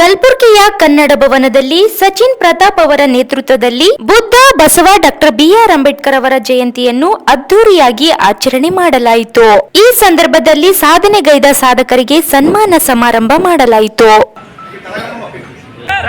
ಕಲಬುರಗಿಯ ಕನ್ನಡ ಭವನದಲ್ಲಿ ಸಚಿನ್ ಪ್ರತಾಪ್ ಅವರ ನೇತೃತ್ವದಲ್ಲಿ Buddha Basava doctor B R Ambedkar ಅವರ ಜಯಂತಿಯನ್ನು ಅದ್ದೂರಿಯಾಗಿ ಆಚರಣೆ ಮಾಡಲಾಯಿತು ಈ ಸಂದರ್ಭದಲ್ಲಿ ಸಾಧನೆಗೈದ ಸಾಧಕರಿಗೆ ಸನ್ಮಾನ ಸಮಾರಂಭ ಮಾಡಲಾಯಿತು ಸರ್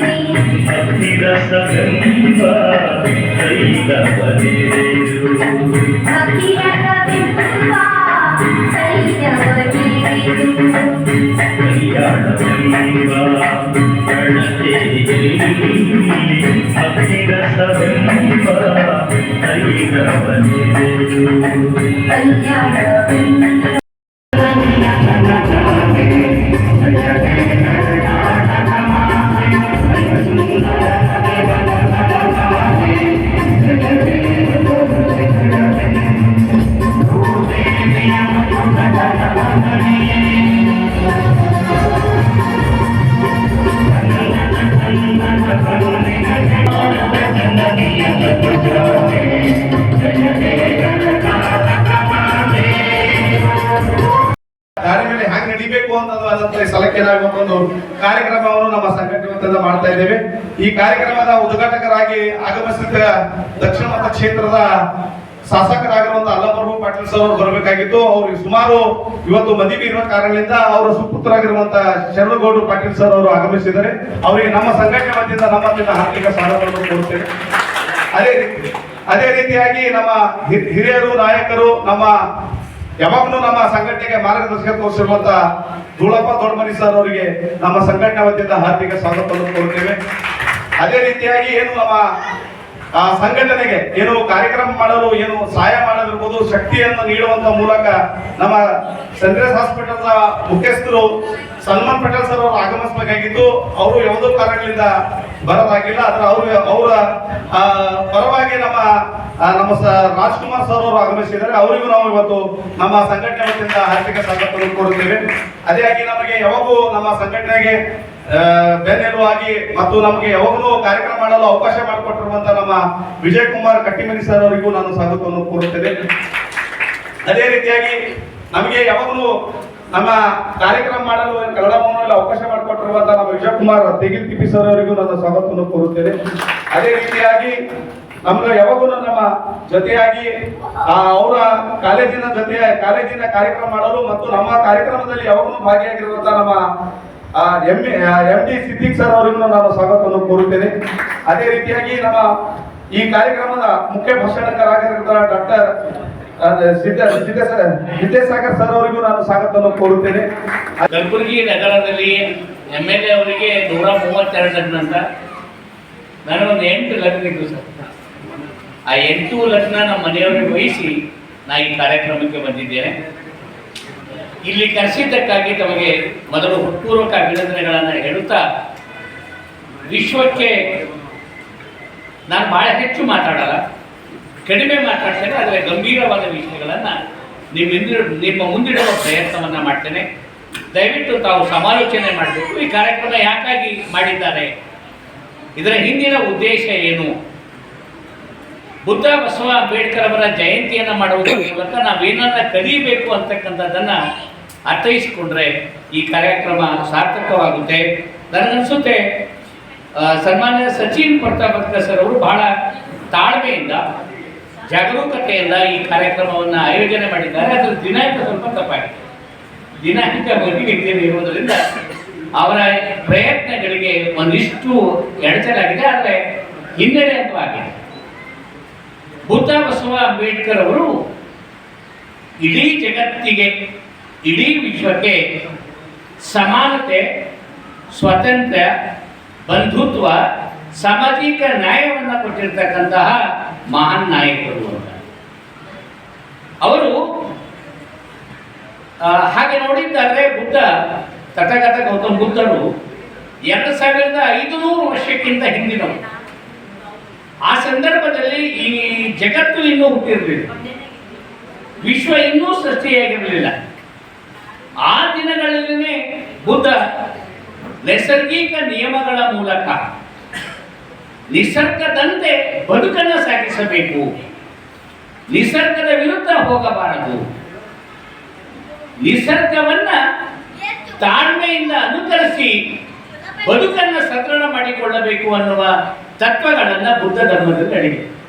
ಸರ್ ಈ అభిరతెంబ చైతవనేరు అభిరతెంబ చైతవనేరు కళ్యాణవెంబ ನಡಿಬೇಕು ಅನ್ನೋದಾದಂತ ಸ್ಥಳಕ್ಕೆ ಒಂದು ಕಾರ್ಯಕ್ರಮವನ್ನು ನಮ್ಮ ಸಂಘಟನೆ ಮಾಡ್ತಾ ಇದ್ದೇವೆ. ಈ ಕಾರ್ಯಕ್ರಮದ ಉದ್ಘಾಟಕರಾಗಿ ಆಗಮಿಸಿದ ದಕ್ಷಿಣ ಮತ ಕ್ಷೇತ್ರದ ಶಾಸಕರಾಗಿರುವಂತ ಅಲ್ಲಪ್ರಭು ಪಾಟೀಲ್ ಸರ್ ಅವರು ಬರಬೇಕಾಗಿತ್ತು. ಅವ್ರಿಗೆ ಸುಮಾರು ಇವತ್ತು ಮದುವೆ ಇರುವ ಕಾರಣದಿಂದ ಅವರ ಸುಪುತ್ರಾಗಿರುವಂತಹ ಶರಣಗೌಡರು ಪಾಟೀಲ್ ಸರ್ ಅವರು ಆಗಮಿಸಿದ್ದಾರೆ. ಅವರಿಗೆ ನಮ್ಮ ಸಂಘಟನೆ ವತಿಯಿಂದ ನಮ್ಮ ವತಿಯಿಂದ ಹಾರ್ದಿಕ ಸ್ವಾಗತವನ್ನು ಕೋರುತ್ತೇವೆ ಅದೇ ರೀತಿ ಅದೇ ರೀತಿಯಾಗಿ ನಮ್ಮ ಹಿರಿಯರು, ನಾಯಕರು, ನಮ್ಮ ಯಾವಾಗಲೂ ನಮ್ಮ ಸಂಘಟನೆಗೆ ಮಾರ್ಗದರ್ಶಕ ತೋರಿಸಿರುವಂತಹ ಧೂಳಪ್ಪ ದೊಡ್ಡಮನಿ ಸರ್ ಅವರಿಗೆ ನಮ್ಮ ಸಂಘಟನೆ ವತಿಯಿಂದ ಹಾರ್ದಿಕ ಸ್ವಾಗತವನ್ನು ಕೋರುತ್ತೇವೆ. ಅದೇ ರೀತಿಯಾಗಿ ಏನು ನಮ್ಮ ಸಂಘಟನೆಗೆ ಏನು ಕಾರ್ಯಕ್ರಮ ಮಾಡಲು, ಏನು ಸಹಾಯ ಮಾಡೋದಿರ್ಬೋದು ಶಕ್ತಿಯನ್ನು ನೀಡುವಂತ ಮೂಲಕ ನಮ್ಮ ಸಂಗ್ರೇಸ್ ಹಾಸ್ಪಿಟಲ್ ಮುಖ್ಯಸ್ಥರು ಸಲ್ಮಾನ್ ಪಟೇಲ್ ಸರ್ ಅವರು ಆಗಮಿಸಬೇಕಾಗಿತ್ತು. ಅವರು ಯಾವುದೋ ಕಾರಣಗಳಿಂದ ಬರಲಾಗಿಲ್ಲ ಆದ್ರೆ ಅವರು ಅವರ ಪರವಾಗಿ ನಮ್ಮ ನಮ್ಮ ರಾಜ್ಕುಮಾರ್ ಸರ್ ಅವರು ಆಗಮಿಸಿದ್ದಾರೆ. ಅವರಿಗೂ ನಾವು ಇವತ್ತು ನಮ್ಮ ಸಂಘಟನೆ ವತಿಯಿಂದ ಹಾರ್ದಿಕ ಸ್ವಾಗತವನ್ನು ಕೋರುತ್ತೇವೆ. ಅದೇ ನಮಗೆ ಯಾವಾಗೂ ನಮ್ಮ ಸಂಘಟನೆಗೆ ಬೆನ್ನೆಲುವಾಗಿ ಮತ್ತು ನಮಗೆ ಯಾವಾಗಲೂ ಕಾರ್ಯಕ್ರಮ ಮಾಡಲು ಅವಕಾಶ ಮಾಡಿಕೊಟ್ಟಿರುವಂತ ನಮ್ಮ ವಿಜಯ್ ಕುಮಾರ್ ಕಟ್ಟಿಮನಿ ಸರ್ ಅವರಿಗೂ ನಾನು ಸ್ವಾಗತವನ್ನು ಕೋರುತ್ತೇನೆ. ಅದೇ ರೀತಿಯಾಗಿ ನಮಗೆ ಯಾವಾಗಲೂ ನಮ್ಮ ಕಾರ್ಯಕ್ರಮ ಮಾಡಲು ಕನ್ನಡ ಭವನದಲ್ಲಿ ಅವಕಾಶ ಮಾಡಿಕೊಟ್ಟಿರುವಂತಹ ನಮ್ಮ ವಿಜಯ್ ಕುಮಾರ್ ತೆಗಿಲ್ ತಿಪ್ಪಿ ಸರ್ ಅವರಿಗೂ ನನ್ನ ಸ್ವಾಗತವನ್ನು ಕೋರುತ್ತೇನೆ. ಅದೇ ರೀತಿಯಾಗಿ ನಮ್ಗೆ ಯಾವಾಗಲೂ ನಮ್ಮ ಜೊತೆಯಾಗಿ ಅವರ ಕಾಲೇಜಿನ ಜೊತೆ, ಕಾಲೇಜಿನ ಕಾರ್ಯಕ್ರಮ ಮಾಡಲು ಮತ್ತು ನಮ್ಮ ಕಾರ್ಯಕ್ರಮದಲ್ಲಿ ಯಾವಾಗಲೂ ಭಾಗಿಯಾಗಿರುವಂತಹ ನಮ್ಮ M M D Siddiq sir ಅವರಿಗೂ ನಾನು ಸ್ವಾಗತವನ್ನು ಕೋರುತ್ತೇನೆ. ಅದೇ ರೀತಿಯಾಗಿ ನಮ್ಮ ಈ ಕಾರ್ಯಕ್ರಮದ ಮುಖ್ಯ ಭಾಷಣಕಾರರಾಗಿರುವಂತಹ ಡಾಕ್ಟರ್ ವಿದ್ಯಾಸಾಗರ್ ಸರ್ ಅವರಿಗೂ ನಾನು ಸ್ವಾಗತವನ್ನು ಕೋರುತ್ತೇನೆ. ಕಲಬುರಗಿ ನಗರದಲ್ಲಿ ಎಂ ಎಲ್ ಎ ಅವರಿಗೆ ನೂರ ಮೂವತ್ತೆರಡು ಲಗ್ನ ಅಂತ. ನನಗೊಂದು ಎಂಟು ಲಗ್ನ ಇತ್ತು ಸರ್. ಆ ಎಂಟು ಲಗ್ನ ನಮ್ಮ ಮನೆಯವರಿಗೆ ವಹಿಸಿ ನಾ ಈ ಕಾರ್ಯಕ್ರಮಕ್ಕೆ ಬಂದಿದ್ದೇನೆ. ಇಲ್ಲಿ ಕರೆಸಿದ್ದಕ್ಕಾಗಿ ತಮಗೆ ಮೊದಲು ಹುಟ್ಟೂರ್ವಕ ಅಭಿನಂದನೆಗಳನ್ನು ಹೇಳುತ್ತಾ, ವಿಶ್ವಕ್ಕೆ ನಾನು ಬಹಳ ಹೆಚ್ಚು ಮಾತಾಡಲ್ಲ, ಕಡಿಮೆ ಮಾತಾಡ್ತೇನೆ, ಆದರೆ ಗಂಭೀರವಾದ ವಿಷಯಗಳನ್ನು ನಿಮ್ಮಿಂದ ನಿಮ್ಮ ಮುಂದಿಡುವ ಪ್ರಯತ್ನವನ್ನು ಮಾಡ್ತೇನೆ. ದಯವಿಟ್ಟು ತಾವು ಸಮಾಲೋಚನೆ ಮಾಡಬೇಕು. ಈ ಕಾರ್ಯಕ್ರಮ ಯಾಕಾಗಿ ಮಾಡಿದ್ದಾರೆ? ಇದರ ಹಿಂದಿನ ಉದ್ದೇಶ ಏನು? ಬುದ್ಧ ಬಸವ ಅಂಬೇಡ್ಕರ್ ಅವರ ಜಯಂತಿಯನ್ನು ಮಾಡುವುದರ ಮೂಲಕ ನಾವೇನನ್ನ ಕಲಿಯಬೇಕು ಅಂತಕ್ಕಂಥದ್ದನ್ನು ಅರ್ಥೈಸಿಕೊಂಡ್ರೆ ಈ ಕಾರ್ಯಕ್ರಮ ಸಾರ್ಥಕವಾಗುತ್ತೆ. ನನಗನ್ಸುತ್ತೆ ಸನ್ಮಾನ್ಯ ಸಚಿನ್ ಪ್ರತಾಪತ್ಕ ಸರ್ ಅವರು ಬಹಳ ತಾಳ್ಮೆಯಿಂದ, ಜಾಗರೂಕತೆಯಿಂದ ಈ ಕಾರ್ಯಕ್ರಮವನ್ನು ಆಯೋಜನೆ ಮಾಡಿದ್ದಾರೆ. ಅದರ ದಿನಾಂಕ ಸ್ವಲ್ಪ ತಪ್ಪಾಗಿದೆ ದಿನಾಂಕ ಬಗ್ಗೆ ಇರುವುದರಿಂದ ಅವರ ಪ್ರಯತ್ನಗಳಿಗೆ ಒಂದಿಷ್ಟು ಎಡಚಲಾಗಿದೆ ಆದರೆ ಹಿನ್ನೆಲೆ ಅಂತೂ ಆಗಿದೆ. ಬುದ್ಧ ಬಸವ ಅಂಬೇಡ್ಕರ್ ಅವರು ಇಡೀ ಜಗತ್ತಿಗೆ ಇಡೀ ವಿಶ್ವಕ್ಕೆ ಸಮಾನತೆ ಸ್ವತಂತ್ರ ಬಂಧುತ್ವ, ಸಾಮಾಜಿಕ ನ್ಯಾಯವನ್ನು ಕೊಟ್ಟಿರ್ತಕ್ಕಂತಹ ಮಹಾನ್ ನಾಯಕರು ಅಂತ. ಅವರು ಹಾಗೆ ನೋಡಿದ್ದಾರೆ ಬುದ್ಧ ತಥಾಗತ ಗೌತಮ ಬುದ್ಧರು ಎರಡು ಸಾವಿರದ ಐದುನೂರು ವರ್ಷಕ್ಕಿಂತ ಹಿಂದಿನವರು. ಆ ಸಂದರ್ಭದಲ್ಲಿ ಈ ಜಗತ್ತು ಇನ್ನೂ ಹುಟ್ಟಿರಲಿಲ್ಲ. ವಿಶ್ವ ಇನ್ನೂ ಸೃಷ್ಟಿಯಾಗಿರಲಿಲ್ಲ. ಆ ದಿನಗಳಲ್ಲಿನೇ ಬುದ್ಧ ನೈಸರ್ಗಿಕ ನಿಯಮಗಳ ಮೂಲಕ ನಿಸರ್ಗದಂತೆ ಬದುಕನ್ನು ಸಾಗಿಸಬೇಕು. ನಿಸರ್ಗದ ವಿರುದ್ಧ ಹೋಗಬಾರದು. ನಿಸರ್ಗವನ್ನ ತಾಳ್ಮೆಯಿಂದ ಅನುಕರಿಸಿ ಬದುಕನ್ನು ಸದೃಢ ಮಾಡಿಕೊಳ್ಳಬೇಕು ಅನ್ನುವ ತತ್ವಗಳನ್ನ ಬುದ್ಧ ಧರ್ಮದಲ್ಲಿ ಅಡಿಗೆ